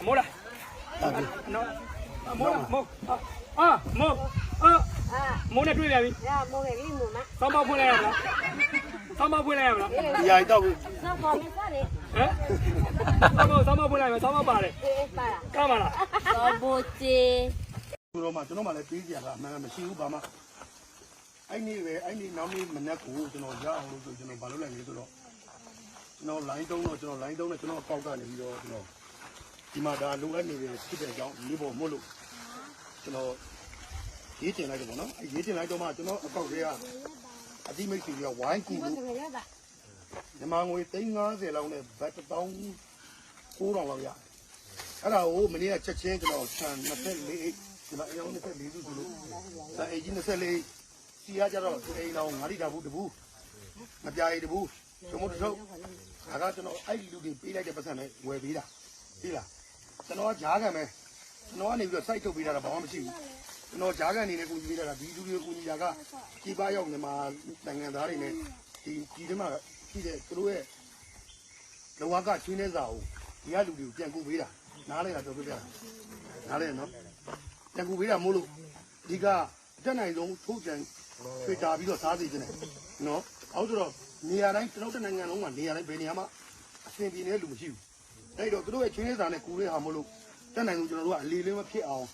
အမိုးလားနော်အမိုးလားမိုးအာမိုးအာอ่าမိုးနဲ့တွေ့ပြန်ပြီ ya mo que li mo ma စောင်းမဖွင့်လိုက်ရမလားစောင်းမဖွင့်လိုက်ရမလားဒီဟာတော့ no ko mi sa de ဟမ်စောင်းမစောင်းမဖွင့်လိုက်မယ်စောင်းမပါတယ် eh para ကမ်းပါလား so boche သူတို့မှကျွန်တော်မှလည်းပေးကြတာအမှန်မရှိဘူးဘာမှအဲ့ဒီပဲအဲ့ဒီနောက်နေ့မနေ့ကိုကျွန်တော်ရအောင်လို့ဆိုကျွန်တော်ဘာလုပ်လိုက်လဲဆိုတော့ကျွန်တော် line တုံးတော့ကျွန်တော် line တုံးနဲ့ကျွန်တော်ပေါက်ကနေပြီးတော့ကျွန်တော် ဒီမှာဒါလိုအပ်နေတယ်ဖြစ်တဲ့အကြောင်းလေးပေါ်မို့လို့ကျွန်တော်ရေးတင်လိုက်တယ်ပေါ့နော်အဲ့ရေးတင်လိုက်တော့မှကျွန်တော်အကောက်တွေကအတိမိတ်စီကဝိုင်းကူ ko လို့ se me ya da မြန်မာငွေ350လောက်နဲ့ဘတ်1000 9000လောက်ရတယ်အဲ့ဒါကိုမနေ့ကချက်ချင်းကျွန်တော်ဆန်24အိတ်ကျွန်တော်အယောင်24စုဆိုလို့ဒါအိတ်ကြီး24စီရကြတော့အိမ်တော်9လီတာဘူးတဘူးမပြားရီတဘူးကျွန်တော်တို့ဒါကကျွန်တော်အဲ့ဒီလူတွေပေးလိုက်တဲ့ပတ်စံနဲ့ဝယ်ပေးတာပြီးလား ကျွန်တော်ကဂျားခံပဲကျွန်တော်ကနေပြီးတော့ site ထုတ်ပေးတာတော့ဘာမှမရှိဘူးကျွန်တော်ဂျားခံအနေနဲ့ကိုကြီးပေးတာကဒီလူတွေကိုကြီးတာကဒီပါရောက်မြန်မာနိုင်ငံသားတွေနဲ့ဒီဒီထဲမှာရှိတဲ့သူတို့ရဲ့လောကကချင်းနေစာကိုဒီကလူတွေကိုပြန်ကူပေးတာနားလဲတာပြောပြပြနားလဲနော်ပြန်ကူပေးတာမို့လို့အဓိကတက်နိုင်ဆုံးထုတ်ကြံဖေတာပြီးတော့စားစီခြင်းတယ်နော်အောက်ဆိုတော့နေရာတိုင်းကျွန်တော်တနိုင်ငံလုံးမှာနေရာတိုင်းဘယ်နေရာမှာအဆင်ပြေနေတဲ့လူမရှိဘူး အဲ့တော့သူတို့ရဲ့ချင်းနေစာနဲ့ကူတဲ့ဟာမို့လို့တက်နိုင်ဆုံးကျွန်တော်တို့ကအလီလေးမဖြစ်အောင်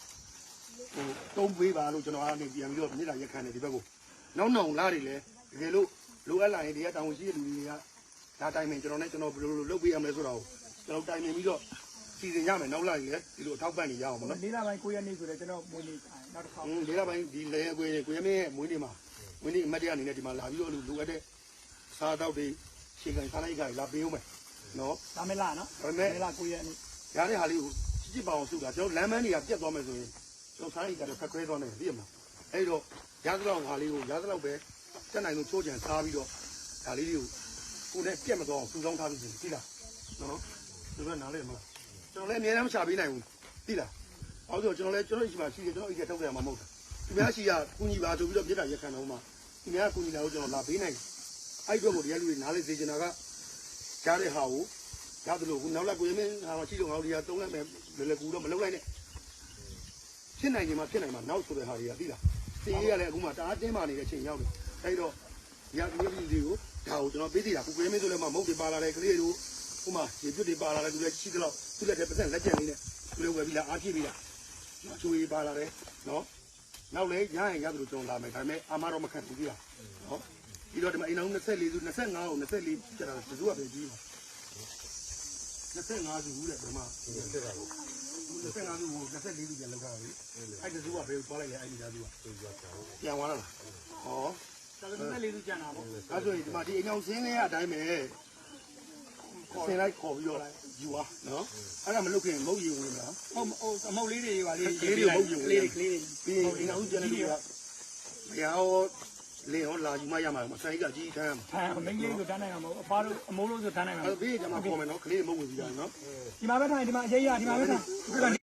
ဟိုတုံးပေးပါလို့ကျွန်တော်အားနေပြန်ပြီးတော့မြေတာရက်ခံတယ်ဒီဘက်ကိုနောက်နောက်လာတွေလည်းတကယ်လို့လိုအပ်လာရင်ဒီကတောင်ရှိတဲ့လူတွေကဒါတိုင်ပင်ကျွန်တော်နဲ့ကျွန်တော်ဘယ်လိုလုပ်ပေးရမလဲဆိုတာကိုကျွန်တော်တိုင်ပင်ပြီးတော့စီစဉ်ရမယ်နောက်လာရင်လည်းဒီလိုအထောက်ပံ့နေရအောင်ပေါ့နော်လေးလပိုင်း9ရက်နေ့ဆိုတော့ကျွန်တော်မွေးနေ့နောက်တစ်ခါ။အင်းဒီကပိုင်းဒီလေကွေကိုရမင်းရဲ့မွေးနေ့မှာမွေးနေ့အမတ်တရအနေနဲ့ဒီမှာလာပြီးတော့လိုအပ်တဲ့စားတော့တွေရှင်းကန်စားလိုက်ကြလာပေးဦးမယ် နော်ဒါမဲလားနော်ဒါပေမဲ့မဲလား9ရက်နေ့ရတဲ့ဟာလေးကိုကြည့်ကြည့်ပါအောင်စုတာကျွန်တော်လမ်းမန်းတွေကပြတ်သွားမယ်ဆိုရင်ကျွန်တော်စားလိုက်ကြတော့ဖက်ခွဲသွားမယ်သိရမလားအဲ့တော့ရသလောက်ဟာလေးကိုရသလောက်ပဲတက်နိုင်လို့ချိုးချံစားပြီးတော့ဒါလေးတွေကိုကိုယ်နဲ့ပြတ်မသွားအောင်စူဆောင်းထားပြီးစီသိလားနော်သူကနားလဲမလားကျွန်တော်လည်းအများအားမချပေးနိုင်ဘူးသိလား။အော်ဆိုကျွန်တော်လည်းကျွန်တော်အိမ်မှာရှိတယ်ကျွန်တော်အိမ်ကထုတ်တယ်မှာမဟုတ်ဘူး။ဒီများရှိကကုညီပါဆိုပြီးတော့ပြစ်တာရက်ခံတော့မှဒီများကုညီလာလို့ကျွန်တော်လာပေးနိုင်တယ်။အဲ့ဒီတော့ကိုတရားလူတွေနားလေစေချင်တာက ကြားတဲ့ဟာကိုရတယ်လို့ခုနောက်လက်ကိုရမင်းဟာမရှိတော့ငါတို့ဒီကသုံးလိုက်မယ်လေလေကူတော့မလုပ်လိုက်နဲ့။ဖြစ်နိုင်ချိန်မှာဖြစ်နိုင်မှာနောက်ဆိုတဲ့ဟာတွေကသိလား။စီရေးကလည်းအခုမှတအားတင်းမာနေတဲ့အချိန်ရောက်တယ်။အဲ့တော့ရဒီပြည်တွေကိုဒါကိုကျွန်တော်ပေးသေးတာကိုကိုရမင်းဆိုလည်းမမဟုတ်တွေပါလာတယ်ကလေးတို့ဟိုမှာရေပြွတ်တွေပါလာတယ်သူလည်းရှိသလောက်သူလည်းတစ်ပတ်လက်ကျန်လေးနဲ့သူလည်းဝယ်ပြီးလာအားပြည့်ပြီးလာချိုးရေးပါလာတယ်နော်နောက်လေရရင်ရတယ်လို့ကျွန်တော်လာမယ်ဒါပေမဲ့အာမတော့မခံဘူးကြီးလားနော် ပြီးတော့ဒီမှာအိမ်အောင်24စု25ကို24ကျတာဘယ်သူကပဲကြီးပါ25စုဘူးတဲ့ဒီမှာ25စုကို24စုပြန်လောက်တာလေအဲ့ဒီစုကဘယ်ကိုသွားလိုက်လဲအဲ့ဒီသားစုကပြန်သွားလားဟောဒါပေမဲ့လေးစုကျန်တာပေါ့အဲဆိုရင်ဒီမှာဒီအိမ်အောင်စင်းလေးအတိုင်းပဲဆင်းလိုက်ခေါ်ပြီးတော့ယူပါနော်အဲ့ဒါမလုပ်ခင်မဟုတ်ယူဝင်လားဟုတ်ဟုတ်အမုတ်လေးတွေပါလေးကလေးတွေမဟုတ်ယူကလေးတွေကလေးတွေပြီးရင်အိမ်အောင်ကျန်တဲ့လူကမရဟော လေဟောလာယူမရမှာမဆိုင်ကကြီးထမ်းဖန်မင်းကြီးဆိုတန်းနိုင်မှာမဟုတ်အဖွားတို့အမိုးလို့ဆိုတန်းနိုင်မှာအဲ့ဘေးကမှခေါ်မယ်နော်ကလေးမဟုတ်ဝင်စီတာနော်ဒီမှာပဲထိုင်ဒီမှာအရေးရဒီမှာပဲထိုင်